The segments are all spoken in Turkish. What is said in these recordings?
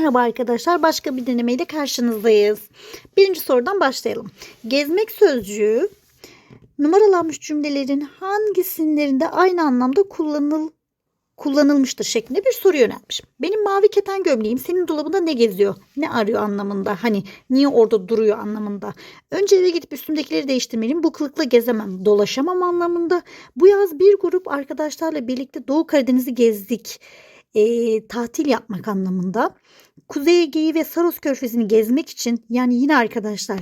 Merhaba arkadaşlar. Başka bir denemeyle karşınızdayız. Birinci sorudan başlayalım. Gezmek sözcüğü numaralanmış cümlelerin hangisinlerinde aynı anlamda kullanıl kullanılmıştır şeklinde bir soru yöneltmiş. Benim mavi keten gömleğim senin dolabında ne geziyor? Ne arıyor anlamında? Hani niye orada duruyor anlamında. Önce eve gidip üstümdekileri değiştirmeliyim. Bu kılıkla gezemem, dolaşamam anlamında. Bu yaz bir grup arkadaşlarla birlikte Doğu Karadeniz'i gezdik. E, tatil yapmak anlamında. Kuzey Ege'yi ve Saros Körfezi'ni gezmek için yani yine arkadaşlar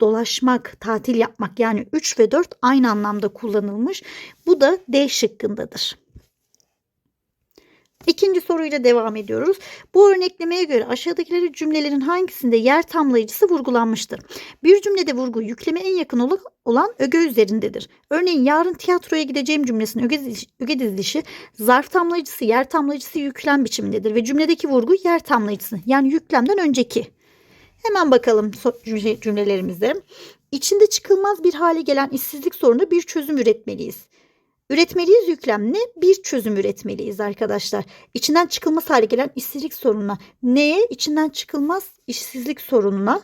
dolaşmak, tatil yapmak yani 3 ve 4 aynı anlamda kullanılmış. Bu da D şıkkındadır. İkinci soruyla devam ediyoruz. Bu örneklemeye göre aşağıdakileri cümlelerin hangisinde yer tamlayıcısı vurgulanmıştır? Bir cümlede vurgu yükleme en yakın ol- olan öge üzerindedir. Örneğin yarın tiyatroya gideceğim cümlesinin öge, diziş- öge dizilişi zarf tamlayıcısı, yer tamlayıcısı yüklem biçimindedir ve cümledeki vurgu yer tamlayıcısı yani yüklemden önceki. Hemen bakalım cümlelerimize. İçinde çıkılmaz bir hale gelen işsizlik sorununa bir çözüm üretmeliyiz. Üretmeliyiz yüklemle bir çözüm üretmeliyiz arkadaşlar. İçinden çıkılmaz hale gelen işsizlik sorununa. Neye? İçinden çıkılmaz işsizlik sorununa.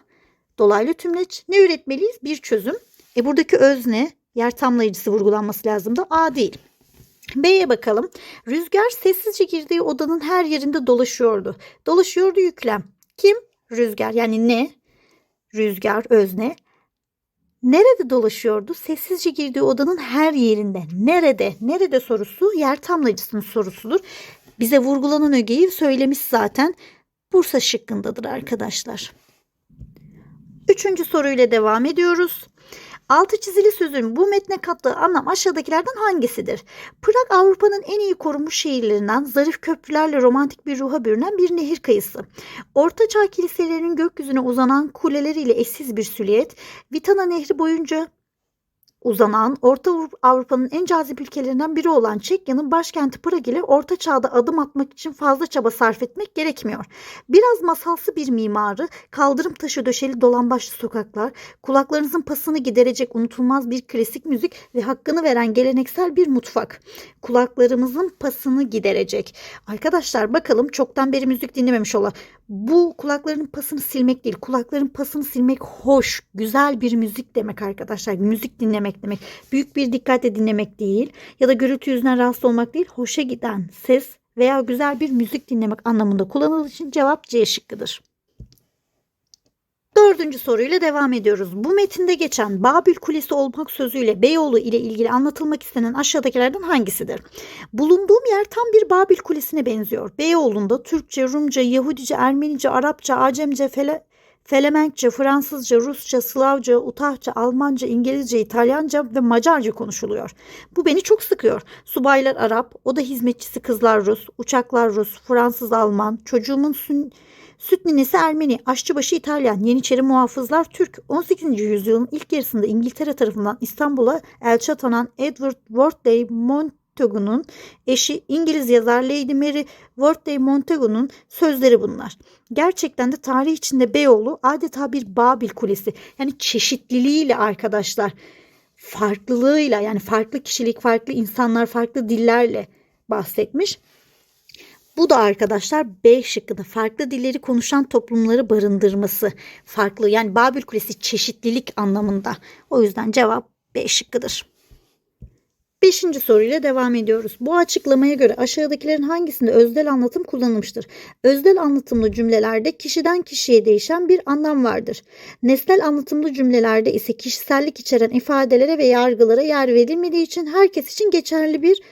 Dolaylı tümleç. Ne üretmeliyiz? Bir çözüm. E buradaki öz ne? Yer tamlayıcısı vurgulanması lazım da A değil. B'ye bakalım. Rüzgar sessizce girdiği odanın her yerinde dolaşıyordu. Dolaşıyordu yüklem. Kim? Rüzgar. Yani ne? Rüzgar özne. Nerede dolaşıyordu? Sessizce girdiği odanın her yerinde. Nerede? Nerede sorusu yer tamlayıcısının sorusudur. Bize vurgulanan ögeyi söylemiş zaten. Bursa şıkkındadır arkadaşlar. Üçüncü soruyla devam ediyoruz. Altı çizili sözün bu metne kattığı anlam aşağıdakilerden hangisidir? Prag Avrupa'nın en iyi korunmuş şehirlerinden zarif köprülerle romantik bir ruha bürünen bir nehir kıyısı. Ortaçağ kiliselerinin gökyüzüne uzanan kuleleriyle eşsiz bir süliyet, Vitana Nehri boyunca uzanan Orta Avrupa'nın en cazip ülkelerinden biri olan Çekya'nın başkenti Prag ile Orta Çağ'da adım atmak için fazla çaba sarf etmek gerekmiyor. Biraz masalsı bir mimarı, kaldırım taşı döşeli dolambaçlı sokaklar, kulaklarınızın pasını giderecek unutulmaz bir klasik müzik ve hakkını veren geleneksel bir mutfak. Kulaklarımızın pasını giderecek. Arkadaşlar bakalım çoktan beri müzik dinlememiş olan. Bu kulakların pasını silmek değil. Kulakların pasını silmek hoş, güzel bir müzik demek arkadaşlar. Müzik dinlemek demek. Büyük bir dikkatle dinlemek değil. Ya da gürültü yüzünden rahatsız olmak değil. Hoşa giden ses veya güzel bir müzik dinlemek anlamında kullanıldığı için cevap C şıkkıdır. Dördüncü soruyla devam ediyoruz. Bu metinde geçen Babil Kulesi olmak sözüyle Beyoğlu ile ilgili anlatılmak istenen aşağıdakilerden hangisidir? Bulunduğum yer tam bir Babil Kulesi'ne benziyor. Beyoğlu'nda Türkçe, Rumca, Yahudice, Ermenice, Arapça, Acemce, Fele, Felemenkçe, Fransızca, Rusça, Slavca, Utahça, Almanca, İngilizce, İtalyanca ve Macarca konuşuluyor. Bu beni çok sıkıyor. Subaylar Arap, oda hizmetçisi kızlar Rus, uçaklar Rus, Fransız Alman, çocuğumun sün Süt ninesi Ermeni, aşçıbaşı İtalyan, Yeniçeri muhafızlar Türk. 18. yüzyılın ilk yarısında İngiltere tarafından İstanbul'a elçi atanan Edward Wortley Montagu'nun eşi İngiliz yazar Lady Mary Wortley Montagu'nun sözleri bunlar. Gerçekten de tarih içinde Beyoğlu adeta bir Babil Kulesi. Yani çeşitliliğiyle arkadaşlar farklılığıyla yani farklı kişilik, farklı insanlar, farklı dillerle bahsetmiş. Bu da arkadaşlar B şıkkında farklı dilleri konuşan toplumları barındırması. Farklı yani Babil Kulesi çeşitlilik anlamında. O yüzden cevap B şıkkıdır. Beşinci soruyla devam ediyoruz. Bu açıklamaya göre aşağıdakilerin hangisinde özdel anlatım kullanılmıştır? Özdel anlatımlı cümlelerde kişiden kişiye değişen bir anlam vardır. Nesnel anlatımlı cümlelerde ise kişisellik içeren ifadelere ve yargılara yer verilmediği için herkes için geçerli bir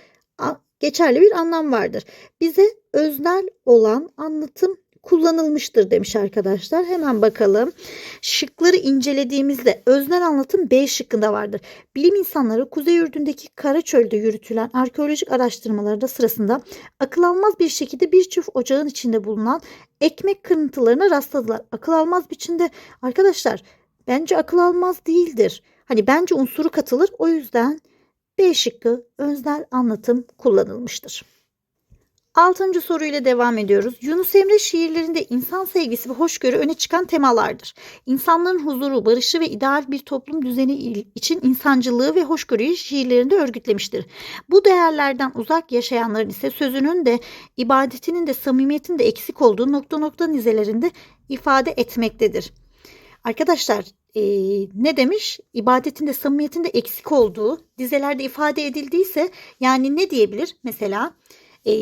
geçerli bir anlam vardır. Bize öznel olan anlatım kullanılmıştır demiş arkadaşlar. Hemen bakalım. Şıkları incelediğimizde öznel anlatım B şıkkında vardır. Bilim insanları Kuzey Ürdün'deki Karaçöl'de yürütülen arkeolojik araştırmalarda sırasında akıl almaz bir şekilde bir çift ocağın içinde bulunan ekmek kırıntılarına rastladılar. Akıl almaz biçimde arkadaşlar bence akıl almaz değildir. Hani bence unsuru katılır. O yüzden B şıkkı öznel anlatım kullanılmıştır. Altıncı soruyla devam ediyoruz. Yunus Emre şiirlerinde insan sevgisi ve hoşgörü öne çıkan temalardır. İnsanların huzuru, barışı ve ideal bir toplum düzeni için insancılığı ve hoşgörüyü şiirlerinde örgütlemiştir. Bu değerlerden uzak yaşayanların ise sözünün de ibadetinin de samimiyetin de eksik olduğu nokta nokta nizelerinde ifade etmektedir. Arkadaşlar e, ne demiş? İbadetin de samimiyetin de eksik olduğu dizelerde ifade edildiyse yani ne diyebilir? Mesela e,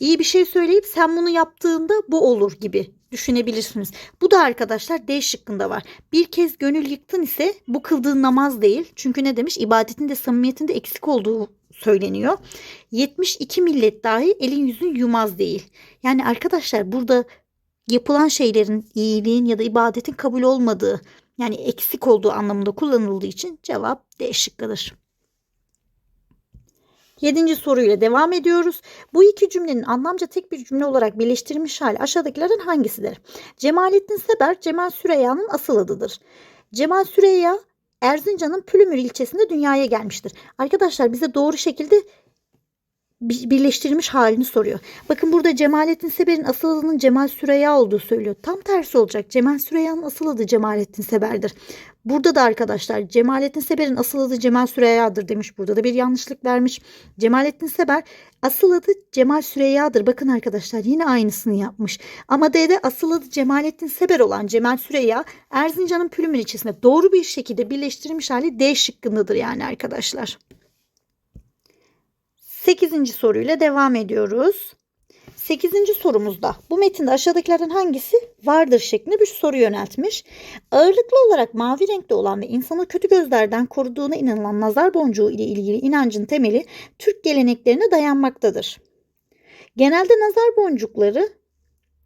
iyi bir şey söyleyip sen bunu yaptığında bu olur gibi düşünebilirsiniz. Bu da arkadaşlar D şıkkında var. Bir kez gönül yıktın ise bu kıldığın namaz değil. Çünkü ne demiş? İbadetin de samimiyetin de eksik olduğu söyleniyor. 72 millet dahi elin yüzün yumaz değil. Yani arkadaşlar burada yapılan şeylerin iyiliğin ya da ibadetin kabul olmadığı yani eksik olduğu anlamında kullanıldığı için cevap D şıkkıdır. Yedinci soruyla devam ediyoruz. Bu iki cümlenin anlamca tek bir cümle olarak birleştirilmiş hali aşağıdakilerden hangisidir? Cemalettin Seber, Cemal Süreyya'nın asıl adıdır. Cemal Süreyya Erzincan'ın Pülümür ilçesinde dünyaya gelmiştir. Arkadaşlar bize doğru şekilde birleştirilmiş halini soruyor. Bakın burada Cemalettin Seber'in asıl adının Cemal Süreyya olduğu söylüyor. Tam tersi olacak. Cemal Süreyya'nın asıl adı Cemalettin Seber'dir. Burada da arkadaşlar Cemalettin Seber'in asıl adı Cemal Süreyya'dır demiş. Burada da bir yanlışlık vermiş. Cemalettin Seber asıl adı Cemal Süreyya'dır. Bakın arkadaşlar yine aynısını yapmış. Ama D'de asıl adı Cemalettin Seber olan Cemal Süreyya Erzincan'ın Pülümür ilçesinde doğru bir şekilde birleştirilmiş hali D şıkkındadır yani arkadaşlar. 8. soruyla devam ediyoruz. 8. sorumuzda bu metinde aşağıdakilerden hangisi vardır şeklinde bir soru yöneltmiş. Ağırlıklı olarak mavi renkte olan ve insanı kötü gözlerden koruduğuna inanılan nazar boncuğu ile ilgili inancın temeli Türk geleneklerine dayanmaktadır. Genelde nazar boncukları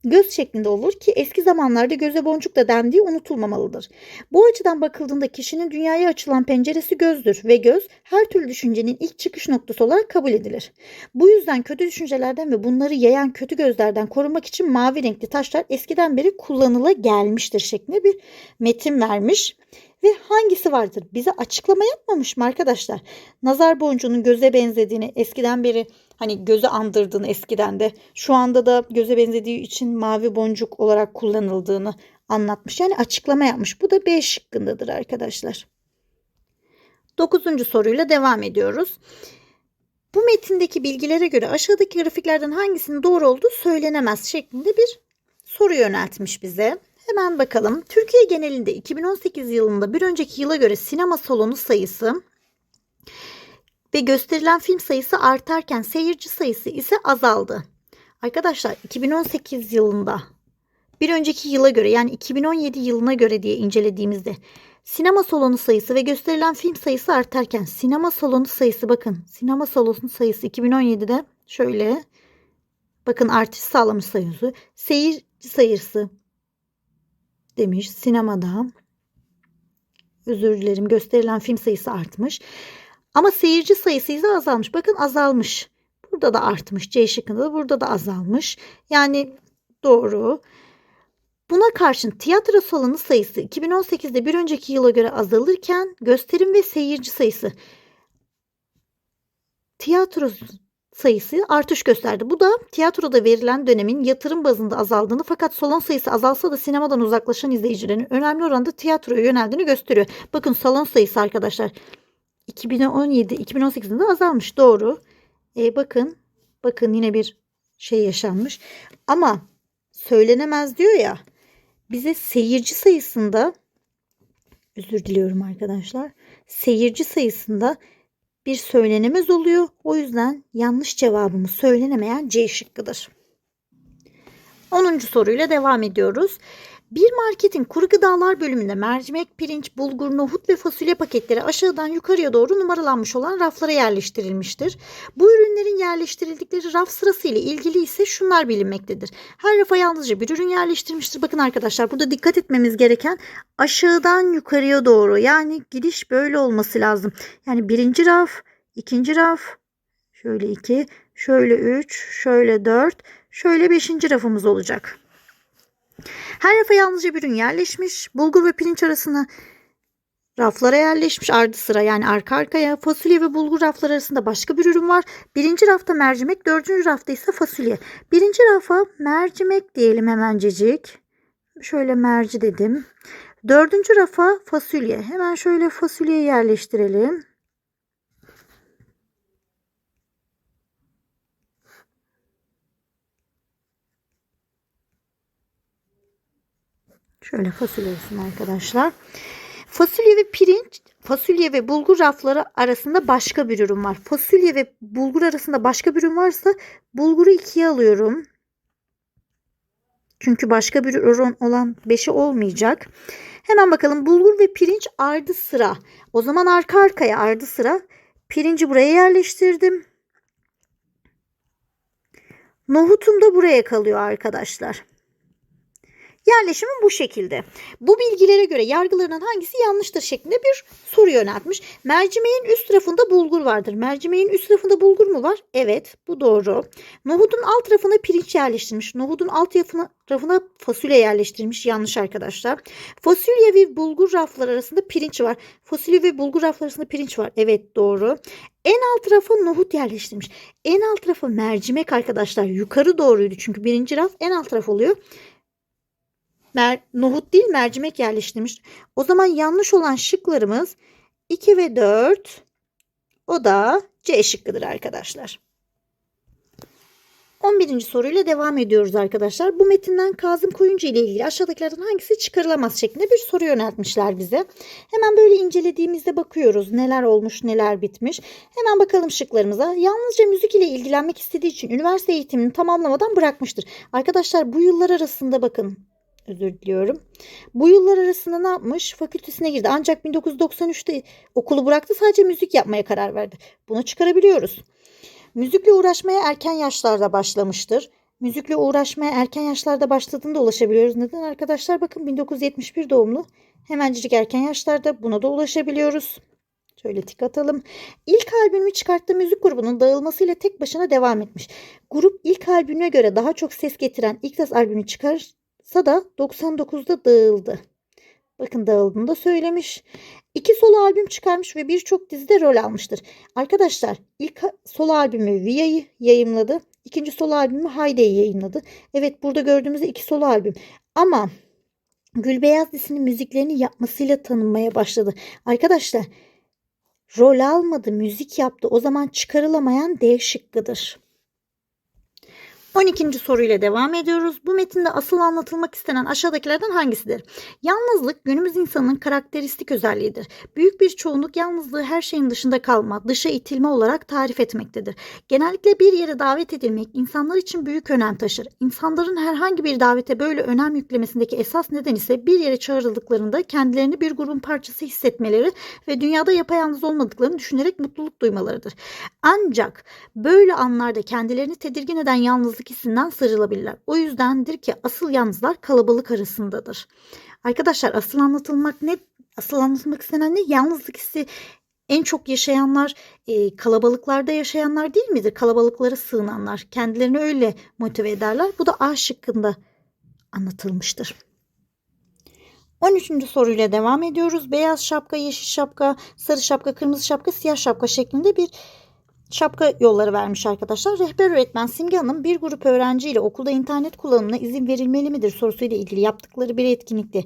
göz şeklinde olur ki eski zamanlarda göze boncuk da dendiği unutulmamalıdır. Bu açıdan bakıldığında kişinin dünyaya açılan penceresi gözdür ve göz her türlü düşüncenin ilk çıkış noktası olarak kabul edilir. Bu yüzden kötü düşüncelerden ve bunları yayan kötü gözlerden korunmak için mavi renkli taşlar eskiden beri kullanıla gelmiştir şeklinde bir metin vermiş. Ve hangisi vardır? Bize açıklama yapmamış mı arkadaşlar? Nazar boncuğunun göze benzediğini eskiden beri hani göze andırdığını eskiden de şu anda da göze benzediği için mavi boncuk olarak kullanıldığını anlatmış. Yani açıklama yapmış. Bu da B şıkkındadır arkadaşlar. Dokuzuncu soruyla devam ediyoruz. Bu metindeki bilgilere göre aşağıdaki grafiklerden hangisinin doğru olduğu söylenemez şeklinde bir soru yöneltmiş bize. Hemen bakalım. Türkiye genelinde 2018 yılında bir önceki yıla göre sinema salonu sayısı ve gösterilen film sayısı artarken seyirci sayısı ise azaldı. Arkadaşlar 2018 yılında bir önceki yıla göre yani 2017 yılına göre diye incelediğimizde sinema salonu sayısı ve gösterilen film sayısı artarken sinema salonu sayısı bakın sinema salonu sayısı 2017'de şöyle bakın artış sağlamış sayısı seyirci sayısı demiş sinemada özür dilerim gösterilen film sayısı artmış. Ama seyirci sayısı ise azalmış. Bakın azalmış. Burada da artmış. C şıkkında da burada da azalmış. Yani doğru. Buna karşın tiyatro salonu sayısı 2018'de bir önceki yıla göre azalırken gösterim ve seyirci sayısı tiyatro sayısı artış gösterdi. Bu da tiyatroda verilen dönemin yatırım bazında azaldığını fakat salon sayısı azalsa da sinemadan uzaklaşan izleyicilerin önemli oranda tiyatroya yöneldiğini gösteriyor. Bakın salon sayısı arkadaşlar 2017 2018'de azalmış doğru. E, bakın bakın yine bir şey yaşanmış. Ama söylenemez diyor ya. Bize seyirci sayısında özür diliyorum arkadaşlar. Seyirci sayısında bir söylenemez oluyor. O yüzden yanlış cevabımız söylenemeyen C şıkkıdır. 10. soruyla devam ediyoruz. Bir marketin kuru gıdalar bölümünde mercimek, pirinç, bulgur, nohut ve fasulye paketleri aşağıdan yukarıya doğru numaralanmış olan raflara yerleştirilmiştir. Bu ürünlerin yerleştirildikleri raf sırası ile ilgili ise şunlar bilinmektedir. Her rafa yalnızca bir ürün yerleştirmiştir. Bakın arkadaşlar burada dikkat etmemiz gereken aşağıdan yukarıya doğru yani gidiş böyle olması lazım. Yani birinci raf, ikinci raf, şöyle iki, şöyle üç, şöyle dört, şöyle beşinci rafımız olacak. Her rafa yalnızca bir ürün yerleşmiş. Bulgur ve pirinç arasına raflara yerleşmiş ardı sıra yani arka arkaya fasulye ve bulgur rafları arasında başka bir ürün var. Birinci rafta mercimek, dördüncü rafta ise fasulye. Birinci rafa mercimek diyelim hemencecik. Şöyle merci dedim. Dördüncü rafa fasulye. Hemen şöyle fasulyeyi yerleştirelim. Şöyle fasulye olsun arkadaşlar. Fasulye ve pirinç, fasulye ve bulgur rafları arasında başka bir ürün var. Fasulye ve bulgur arasında başka bir ürün varsa bulguru ikiye alıyorum. Çünkü başka bir ürün olan 5'i olmayacak. Hemen bakalım bulgur ve pirinç ardı sıra. O zaman arka arkaya ardı sıra. Pirinci buraya yerleştirdim. Nohutum da buraya kalıyor arkadaşlar. Yerleşimi bu şekilde. Bu bilgilere göre yargılarının hangisi yanlıştır şeklinde bir soru yöneltmiş. Mercimeğin üst tarafında bulgur vardır. Mercimeğin üst tarafında bulgur mu var? Evet bu doğru. Nohudun alt tarafına pirinç yerleştirmiş. Nohudun alt tarafına fasulye yerleştirmiş. Yanlış arkadaşlar. Fasulye ve bulgur rafları arasında pirinç var. Fasulye ve bulgur rafları arasında pirinç var. Evet doğru. En alt tarafa nohut yerleştirmiş. En alt tarafa mercimek arkadaşlar. Yukarı doğruydu çünkü birinci raf en alt taraf oluyor. Mer nohut değil mercimek yerleştirmiş. O zaman yanlış olan şıklarımız 2 ve 4. O da C şıkkıdır arkadaşlar. 11. soruyla devam ediyoruz arkadaşlar. Bu metinden Kazım Koyuncu ile ilgili aşağıdakilerden hangisi çıkarılamaz şeklinde bir soru yöneltmişler bize. Hemen böyle incelediğimizde bakıyoruz neler olmuş neler bitmiş. Hemen bakalım şıklarımıza. Yalnızca müzik ile ilgilenmek istediği için üniversite eğitimini tamamlamadan bırakmıştır. Arkadaşlar bu yıllar arasında bakın özür diliyorum. Bu yıllar arasında ne yapmış? Fakültesine girdi. Ancak 1993'te okulu bıraktı. Sadece müzik yapmaya karar verdi. Bunu çıkarabiliyoruz. Müzikle uğraşmaya erken yaşlarda başlamıştır. Müzikle uğraşmaya erken yaşlarda başladığında ulaşabiliyoruz. Neden arkadaşlar? Bakın 1971 doğumlu. Hemencik erken yaşlarda buna da ulaşabiliyoruz. Şöyle tik atalım. İlk albümü çıkarttığı müzik grubunun dağılmasıyla tek başına devam etmiş. Grup ilk albümüne göre daha çok ses getiren kez albümü çıkar, da 99'da dağıldı. Bakın dağıldığını da söylemiş. İki solo albüm çıkarmış ve birçok dizide rol almıştır. Arkadaşlar ilk solo albümü Via'yı yayınladı. İkinci solo albümü Hayde'yi yayınladı. Evet burada gördüğümüz iki solo albüm. Ama Gülbeyaz dizisinin müziklerini yapmasıyla tanınmaya başladı. Arkadaşlar rol almadı, müzik yaptı. O zaman çıkarılamayan D şıkkıdır. 12. soruyla devam ediyoruz. Bu metinde asıl anlatılmak istenen aşağıdakilerden hangisidir? Yalnızlık günümüz insanının karakteristik özelliğidir. Büyük bir çoğunluk yalnızlığı her şeyin dışında kalma, dışa itilme olarak tarif etmektedir. Genellikle bir yere davet edilmek insanlar için büyük önem taşır. İnsanların herhangi bir davete böyle önem yüklemesindeki esas neden ise bir yere çağrıldıklarında kendilerini bir grubun parçası hissetmeleri ve dünyada yapayalnız olmadıklarını düşünerek mutluluk duymalarıdır. Ancak böyle anlarda kendilerini tedirgin eden yalnızlık hissinden sıyrılabilirler. O yüzdendir ki asıl yalnızlar kalabalık arasındadır. Arkadaşlar asıl anlatılmak ne? Asıl anlatılmak istenen ne? Yalnızlık hissi en çok yaşayanlar e, kalabalıklarda yaşayanlar değil midir? Kalabalıklara sığınanlar. Kendilerini öyle motive ederler. Bu da A şıkkında anlatılmıştır. 13. soruyla devam ediyoruz. Beyaz şapka, yeşil şapka, sarı şapka, kırmızı şapka, siyah şapka şeklinde bir şapka yolları vermiş arkadaşlar. Rehber öğretmen Simge Hanım bir grup öğrenciyle okulda internet kullanımına izin verilmeli midir sorusuyla ilgili yaptıkları bir etkinlikte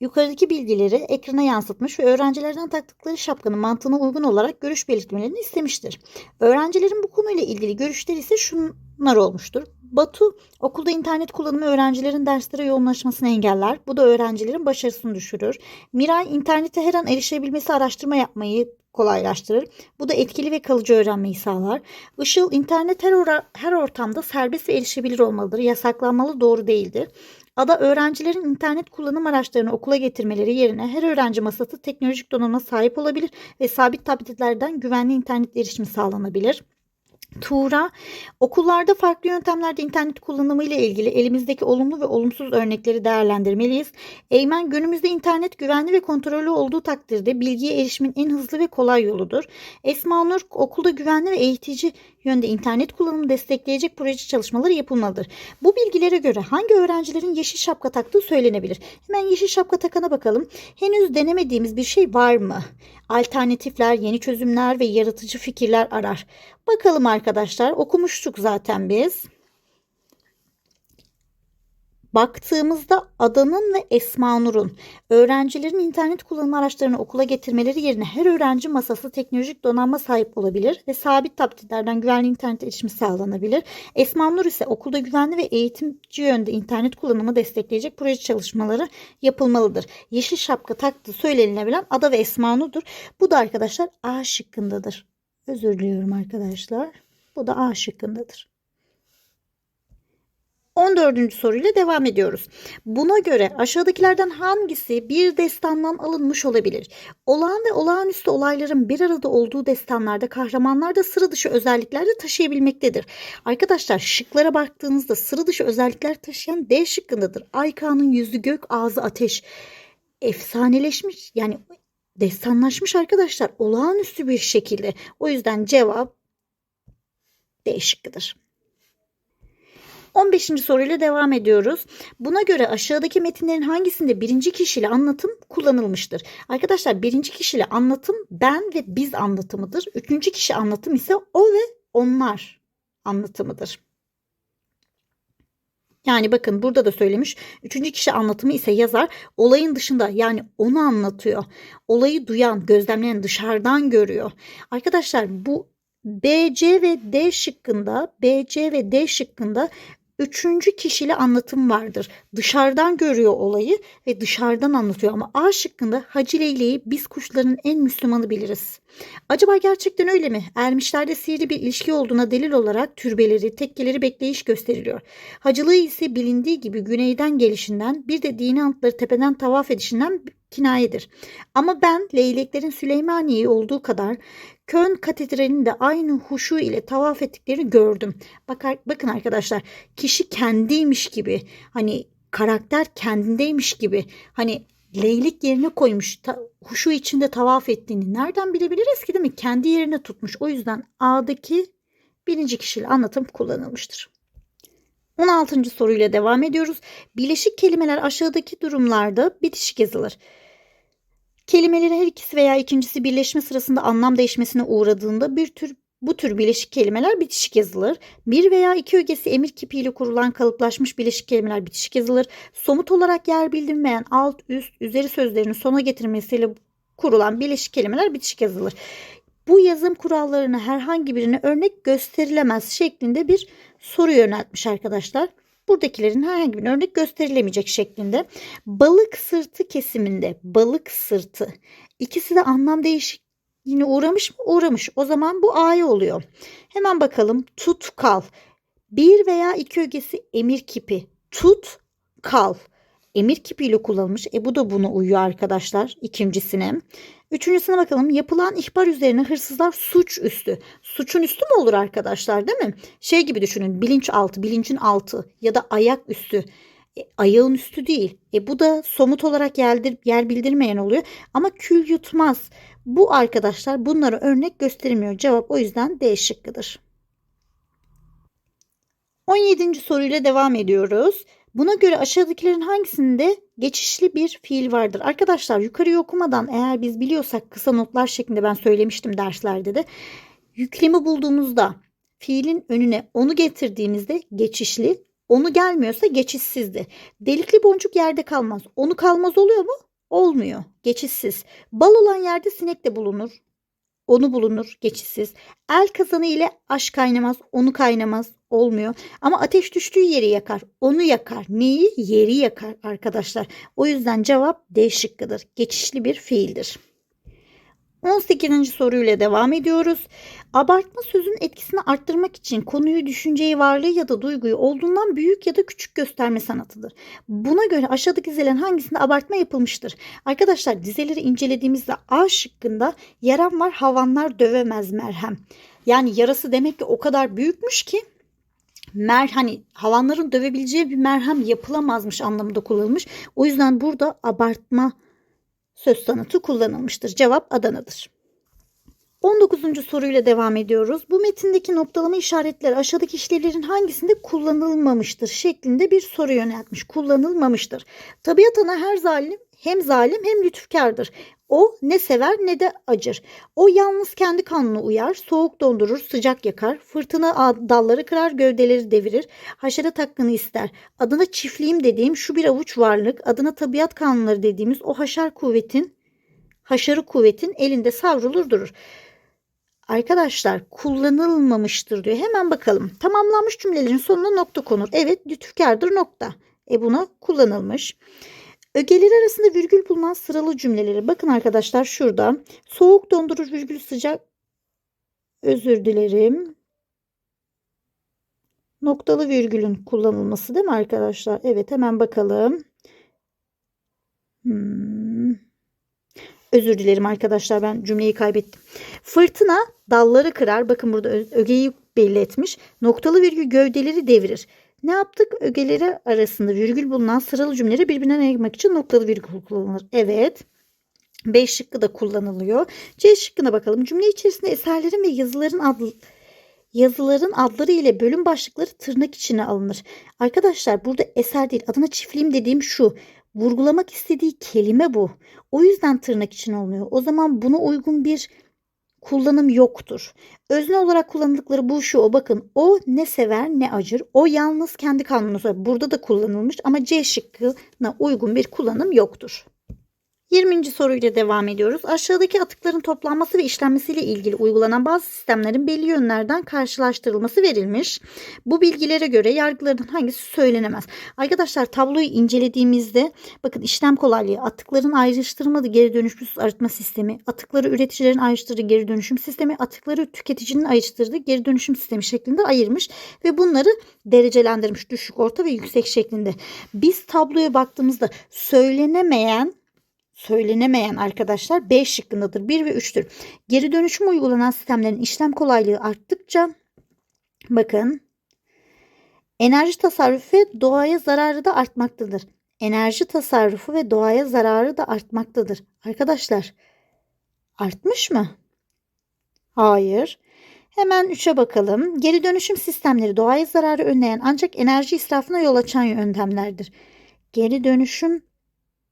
yukarıdaki bilgileri ekrana yansıtmış ve öğrencilerden taktıkları şapkanın mantığına uygun olarak görüş belirtmelerini istemiştir. Öğrencilerin bu konuyla ilgili görüşleri ise şunlar olmuştur. Batu okulda internet kullanımı öğrencilerin derslere yoğunlaşmasını engeller. Bu da öğrencilerin başarısını düşürür. Miray internete her an erişebilmesi araştırma yapmayı kolaylaştırır. Bu da etkili ve kalıcı öğrenmeyi sağlar. Işıl internet her, or her ortamda serbest ve erişebilir olmalıdır. Yasaklanmalı doğru değildir. Ada öğrencilerin internet kullanım araçlarını okula getirmeleri yerine her öğrenci masası teknolojik donanıma sahip olabilir ve sabit tabletlerden güvenli internet erişimi sağlanabilir. Tuğra, okullarda farklı yöntemlerde internet kullanımı ile ilgili elimizdeki olumlu ve olumsuz örnekleri değerlendirmeliyiz. Eymen, günümüzde internet güvenli ve kontrollü olduğu takdirde bilgiye erişimin en hızlı ve kolay yoludur. Esma Nur, okulda güvenli ve eğitici yönde internet kullanımını destekleyecek proje çalışmaları yapılmalıdır. Bu bilgilere göre hangi öğrencilerin yeşil şapka taktığı söylenebilir? Hemen yeşil şapka takana bakalım. Henüz denemediğimiz bir şey var mı? Alternatifler, yeni çözümler ve yaratıcı fikirler arar. Bakalım arkadaşlar okumuştuk zaten biz. Baktığımızda Adan'ın ve Esma öğrencilerin internet kullanım araçlarını okula getirmeleri yerine her öğrenci masası teknolojik donanma sahip olabilir ve sabit tabletlerden güvenli internet erişimi sağlanabilir. Esma ise okulda güvenli ve eğitimci yönde internet kullanımı destekleyecek proje çalışmaları yapılmalıdır. Yeşil şapka taktığı söylenilebilen Ada ve Esma. Bu da arkadaşlar A şıkkındadır. Özür diliyorum arkadaşlar. Bu da A şıkkındadır. 14. soruyla devam ediyoruz. Buna göre aşağıdakilerden hangisi bir destandan alınmış olabilir? Olağan ve olağanüstü olayların bir arada olduğu destanlarda kahramanlar da sıra dışı özellikler de taşıyabilmektedir. Arkadaşlar şıklara baktığınızda sıra dışı özellikler taşıyan D şıkkındadır. Aykan'ın yüzü gök, ağzı ateş. Efsaneleşmiş yani destanlaşmış arkadaşlar olağanüstü bir şekilde. O yüzden cevap D şıkkıdır. 15. soruyla devam ediyoruz. Buna göre aşağıdaki metinlerin hangisinde birinci kişiyle anlatım kullanılmıştır? Arkadaşlar birinci kişiyle anlatım ben ve biz anlatımıdır. Üçüncü kişi anlatım ise o ve onlar anlatımıdır. Yani bakın burada da söylemiş. Üçüncü kişi anlatımı ise yazar olayın dışında yani onu anlatıyor. Olayı duyan, gözlemleyen dışarıdan görüyor. Arkadaşlar bu B, C ve D şıkkında B, C ve D şıkkında üçüncü kişili anlatım vardır. Dışarıdan görüyor olayı ve dışarıdan anlatıyor ama A şıkkında Hacı Leyle'yi biz kuşların en Müslümanı biliriz. Acaba gerçekten öyle mi? Ermişlerde sihirli bir ilişki olduğuna delil olarak türbeleri, tekkeleri bekleyiş gösteriliyor. Hacılığı ise bilindiği gibi güneyden gelişinden bir de dini antları tepeden tavaf edişinden kinayedir. Ama ben leyleklerin Süleymaniye olduğu kadar Köln Katedrali'ni de aynı huşu ile tavaf ettikleri gördüm. Bakar, bakın arkadaşlar kişi kendiymiş gibi hani karakter kendindeymiş gibi hani leylik yerine koymuş ta, huşu içinde tavaf ettiğini nereden bilebiliriz ki değil mi? Kendi yerine tutmuş. O yüzden A'daki birinci kişili anlatım kullanılmıştır. 16. soruyla devam ediyoruz. Bileşik kelimeler aşağıdaki durumlarda bitişik yazılır. Kelimeleri her ikisi veya ikincisi birleşme sırasında anlam değişmesine uğradığında bir tür bu tür bileşik kelimeler bitişik yazılır. Bir veya iki ögesi emir kipiyle kurulan kalıplaşmış bileşik kelimeler bitişik yazılır. Somut olarak yer bildirmeyen alt, üst, üzeri sözlerini sona getirmesiyle kurulan bileşik kelimeler bitişik yazılır. Bu yazım kurallarına herhangi birine örnek gösterilemez şeklinde bir soru yöneltmiş arkadaşlar buradakilerin herhangi bir örnek gösterilemeyecek şeklinde. Balık sırtı kesiminde balık sırtı ikisi de anlam değişikliğine uğramış mı? Uğramış. O zaman bu A'ya oluyor. Hemen bakalım. Tut kal. Bir veya iki ögesi emir kipi. Tut kal. Emir kipiyle kullanılmış. E bu da bunu uyuyor arkadaşlar. İkincisine. Üçüncüsüne bakalım. Yapılan ihbar üzerine hırsızlar suç üstü. Suçun üstü mü olur arkadaşlar değil mi? Şey gibi düşünün. Bilinç altı, bilincin altı ya da ayak üstü. E, ayağın üstü değil. E bu da somut olarak yer, yer bildirmeyen oluyor. Ama kül yutmaz. Bu arkadaşlar bunlara örnek göstermiyor. Cevap o yüzden D şıkkıdır. 17. soruyla devam ediyoruz. Buna göre aşağıdakilerin hangisinde geçişli bir fiil vardır? Arkadaşlar yukarıyı okumadan eğer biz biliyorsak kısa notlar şeklinde ben söylemiştim derslerde de. Yüklemi bulduğumuzda fiilin önüne onu getirdiğimizde geçişli, onu gelmiyorsa geçişsizdi. Delikli boncuk yerde kalmaz. Onu kalmaz oluyor mu? Olmuyor. Geçişsiz. Bal olan yerde sinek de bulunur. Onu bulunur geçişsiz. El kazanı ile aş kaynamaz, onu kaynamaz, olmuyor. Ama ateş düştüğü yeri yakar, onu yakar. Neyi? Yeri yakar arkadaşlar. O yüzden cevap D şıkkıdır. Geçişli bir fiildir. 18. soruyla devam ediyoruz. Abartma sözün etkisini arttırmak için konuyu, düşünceyi, varlığı ya da duyguyu olduğundan büyük ya da küçük gösterme sanatıdır. Buna göre aşağıdaki dizelerin hangisinde abartma yapılmıştır? Arkadaşlar dizeleri incelediğimizde A şıkkında yaran var havanlar dövemez merhem. Yani yarası demek ki o kadar büyükmüş ki mer hani havanların dövebileceği bir merhem yapılamazmış anlamında kullanılmış. O yüzden burada abartma söz sanatı kullanılmıştır. Cevap Adana'dır. 19. soruyla devam ediyoruz. Bu metindeki noktalama işaretleri aşağıdaki işlevlerin hangisinde kullanılmamıştır şeklinde bir soru yöneltmiş. Kullanılmamıştır. Tabiat ana her zalim hem zalim hem lütufkardır. O ne sever ne de acır. O yalnız kendi kanına uyar, soğuk dondurur, sıcak yakar, fırtına dalları kırar, gövdeleri devirir, haşerat hakkını ister. Adına çiftliğim dediğim şu bir avuç varlık, adına tabiat kanunları dediğimiz o haşar kuvvetin, haşarı kuvvetin elinde savrulur durur. Arkadaşlar kullanılmamıştır diyor. Hemen bakalım. Tamamlanmış cümlelerin sonuna nokta konur. Evet lütufkardır nokta. E buna kullanılmış. Ögeleri arasında virgül bulunan sıralı cümleleri. Bakın arkadaşlar şurada. Soğuk dondurur virgül sıcak. Özür dilerim. Noktalı virgülün kullanılması değil mi arkadaşlar? Evet hemen bakalım. Hmm. Özür dilerim arkadaşlar ben cümleyi kaybettim. Fırtına dalları kırar. Bakın burada ögeyi belli etmiş. Noktalı virgül gövdeleri devirir. Ne yaptık? Ögeleri arasında virgül bulunan sıralı cümleleri birbirinden ayırmak için noktalı virgül kullanılır. Evet. B şıkkı da kullanılıyor. C şıkkına bakalım. Cümle içerisinde eserlerin ve yazıların adlı yazıların adları ile bölüm başlıkları tırnak içine alınır. Arkadaşlar burada eser değil adına çiftliğim dediğim şu. Vurgulamak istediği kelime bu. O yüzden tırnak içine alınıyor. O zaman buna uygun bir kullanım yoktur. Özne olarak kullanıldıkları bu şu o bakın o ne sever ne acır. O yalnız kendi kanunu. Burada da kullanılmış ama C şıkkına uygun bir kullanım yoktur. 20. soruyla devam ediyoruz. Aşağıdaki atıkların toplanması ve işlenmesiyle ilgili uygulanan bazı sistemlerin belli yönlerden karşılaştırılması verilmiş. Bu bilgilere göre yargıların hangisi söylenemez? Arkadaşlar tabloyu incelediğimizde bakın işlem kolaylığı, atıkların ayrıştırmadığı geri dönüşümsüz arıtma sistemi, atıkları üreticilerin ayrıştırdığı geri dönüşüm sistemi, atıkları tüketicinin ayrıştırdığı geri dönüşüm sistemi şeklinde ayırmış ve bunları derecelendirmiş düşük, orta ve yüksek şeklinde. Biz tabloya baktığımızda söylenemeyen söylenemeyen arkadaşlar B şıkkındadır. 1 ve 3'tür. Geri dönüşüm uygulanan sistemlerin işlem kolaylığı arttıkça bakın enerji tasarrufu ve doğaya zararı da artmaktadır. Enerji tasarrufu ve doğaya zararı da artmaktadır. Arkadaşlar artmış mı? Hayır. Hemen 3'e bakalım. Geri dönüşüm sistemleri doğaya zararı önleyen ancak enerji israfına yol açan yöntemlerdir. Geri dönüşüm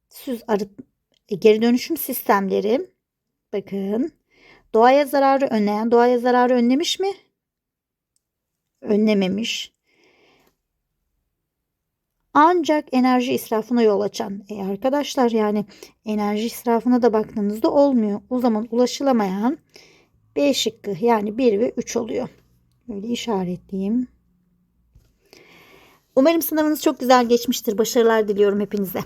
süz arıtma e, geri dönüşüm sistemleri bakın doğaya zararı önleyen doğaya zararı önlemiş mi? Önlememiş. Ancak enerji israfına yol açan. E arkadaşlar yani enerji israfına da baktığınızda olmuyor. O zaman ulaşılamayan B şıkkı yani 1 ve 3 oluyor. Böyle işaretleyeyim. Umarım sınavınız çok güzel geçmiştir. Başarılar diliyorum hepinize.